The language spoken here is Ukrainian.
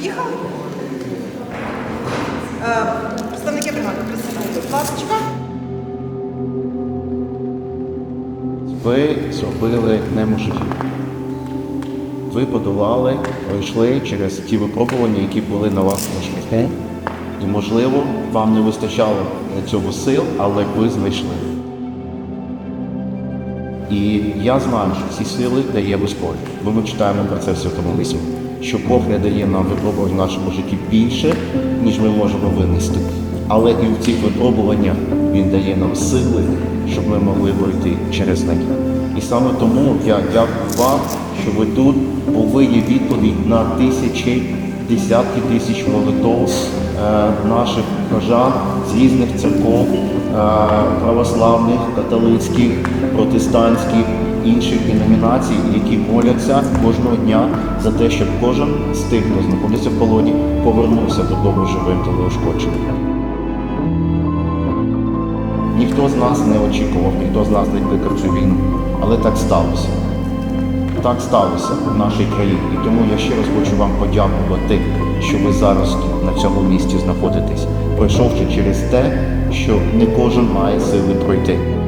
Поїхали? Е, Представники бригади, присідайте, будь ласка. Ви зробили неможливе. Ви подолали, пройшли через ті випробування, які були на вашому шляху. І, можливо, вам не вистачало для цього сил, але ви знайшли. І я знаю, що ці сили дає Господь, бо ми читаємо про це в Святому Письмі, що Бог не дає нам випробувань в нашому житті більше, ніж ми можемо винести. Але і в цих випробуваннях Він дає нам сили, щоб ми могли пройти через них. І саме тому я дякую вам, що ви тут, бо ви є відповідь на тисячі, десятки тисяч молитов е, наших прихожан з різних церков, православних, католицьких, протестантських, інших деномінацій, які моляться кожного дня за те, щоб кожен з тих, хто знаходиться в полоні, повернувся додому живим та неушкодженим. Ніхто з нас не очікував, ніхто з нас не кликав цю війну, але так сталося. Так сталося в нашій країні. І тому я ще раз хочу вам подякувати, що ви зараз на цьому місці знаходитесь, пройшовши через те, що не кожен має сили пройти.